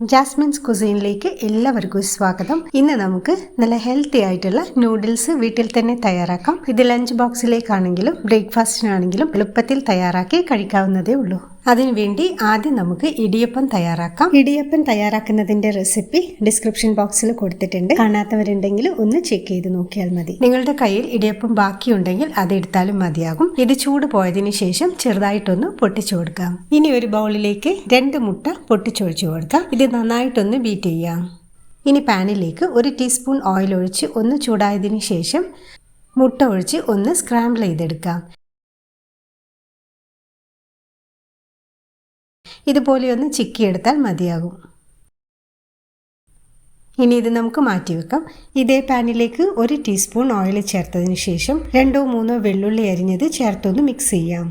Jasmine's കുസീനിലേക്ക് എല്ലാവർക്കും സ്വാഗതം. ഇന്ന് നമുക്ക് നല്ല ഹെൽത്തി ആയിട്ടുള്ള നൂഡിൽസ് വീട്ടിൽ തന്നെ തയ്യാറാക്കാം. ഇത് ലഞ്ച് ബോക്സിലേക്കാണെങ്കിലും ബ്രേക്ക്ഫാസ്റ്റിനാണെങ്കിലും എളുപ്പത്തിൽ തയ്യാറാക്കി കഴിക്കാവുന്നതേ ഉള്ളൂ. അതിനുവേണ്ടി ആദ്യം നമുക്ക് ഇടിയപ്പം തയ്യാറാക്കാം. ഇടിയപ്പം തയ്യാറാക്കുന്നതിന്റെ റെസിപ്പി ഡിസ്ക്രിപ്ഷൻ ബോക്സിൽ കൊടുത്തിട്ടുണ്ട്. കാണാത്തവരുണ്ടെങ്കിൽ ഒന്ന് ചെക്ക് ചെയ്ത് നോക്കിയാൽ മതി. നിങ്ങളുടെ കയ്യിൽ ഇടിയപ്പം ബാക്കിയുണ്ടെങ്കിൽ അത് എടുത്താലും മതിയാകും. ഇത് ചൂട് പോയതിനു ശേഷം ചെറുതായിട്ടൊന്ന് പൊട്ടിച്ചു കൊടുക്കാം. ഇനി ഒരു ബൗളിലേക്ക് രണ്ട് മുട്ട പൊട്ടിച്ചൊഴിച്ചു കൊടുക്കാം. ഇത് നന്നായിട്ടൊന്ന് ബീറ്റ് ചെയ്യാം. ഇനി പാനിലേക്ക് ഒരു ടീസ്പൂൺ ഓയിൽ ഒഴിച്ച് ഒന്ന് ചൂടായതിനു ശേഷം മുട്ട ഒഴിച്ച് ഒന്ന് സ്ക്രാമ്പിൾ ചെയ്തെടുക്കാം. ഇതുപോലെ ഒന്ന് ചിക്കിയെടുത്താൽ മതിയാകും. ഇനി ഇത് നമുക്ക് മാറ്റി വെക്കാം. ഇതേ പാനിലേക്ക് ഒരു ടീസ്പൂൺ ഓയിൽ ചേർത്തതിന് ശേഷം രണ്ടോ മൂന്നോ വെള്ളുള്ളി അരിഞ്ഞത് ചേർത്തൊന്ന് മിക്സ് ചെയ്യാം.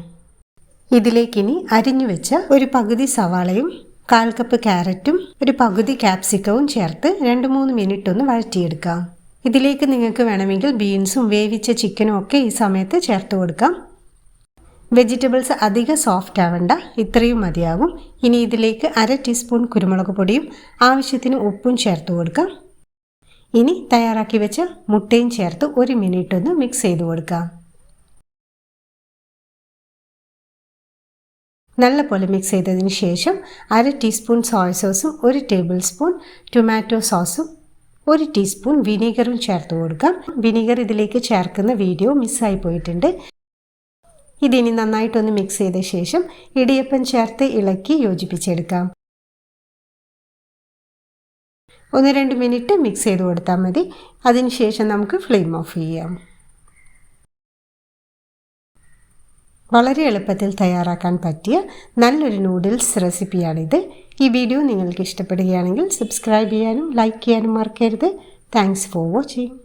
ഇതിലേക്കിനി അരിഞ്ഞു വെച്ച ഒരു പകുതി സവാളയും കാൽ കപ്പ് ക്യാരറ്റും ഒരു പകുതി ക്യാപ്സിക്കവും ചേർത്ത് രണ്ട് മൂന്ന് മിനിറ്റ് ഒന്ന് വഴറ്റിയെടുക്കാം. ഇതിലേക്ക് നിങ്ങൾക്ക് വേണമെങ്കിൽ ബീൻസും വേവിച്ച ചിക്കനും ഒക്കെ ഈ സമയത്ത് ചേർത്ത് കൊടുക്കാം. വെജിറ്റബിൾസ് അധികം സോഫ്റ്റ് ആവണ്ട ഇത്രയും മതിയാകും ഇനി ഇതിലേക്ക് അര ടീസ്പൂൺ കുരുമുളക് പൊടിയും ആവശ്യത്തിന് ഉപ്പും ചേർത്ത് കൊടുക്കാം. ഇനി തയ്യാറാക്കി വെച്ച മുട്ടയും ചേർത്ത് ഒരു മിനിറ്റ് ഒന്ന് മിക്സ് ചെയ്ത് കൊടുക്കാം. നല്ലപോലെ മിക്സ് ചെയ്തതിന് ശേഷം അര ടീസ്പൂൺ സോയ സോസും ഒരു ടേബിൾ സ്പൂൺ ടൊമാറ്റോ സോസും ഒരു ടീസ്പൂൺ വിനീഗറും ചേർത്ത് കൊടുക്കാം. വിനീഗർ ഇതിലേക്ക് ചേർക്കുന്ന വീഡിയോ മിസ്സായി പോയിട്ടുണ്ട്. ഇതിനി നന്നായിട്ടൊന്ന് മിക്സ് ചെയ്ത ശേഷം ഇടിയപ്പം ചേർത്ത് ഇളക്കി യോജിപ്പിച്ചെടുക്കാം. ഒന്ന് രണ്ട് മിനിറ്റ് മിക്സ് ചെയ്ത് കൊടുത്താൽ മതി. അതിനുശേഷം നമുക്ക് ഫ്ലെയിം ഓഫ് ചെയ്യാം. വളരെ എളുപ്പത്തിൽ തയ്യാറാക്കാൻ പറ്റിയ നല്ലൊരു നൂഡിൽസ് റെസിപ്പിയാണിത് ഈ വീഡിയോ നിങ്ങൾക്ക് ഇഷ്ടപ്പെടുകയാണെങ്കിൽ സബ്സ്ക്രൈബ് ചെയ്യാനും ലൈക്ക് ചെയ്യാനും മറക്കരുത്. Thanks for watching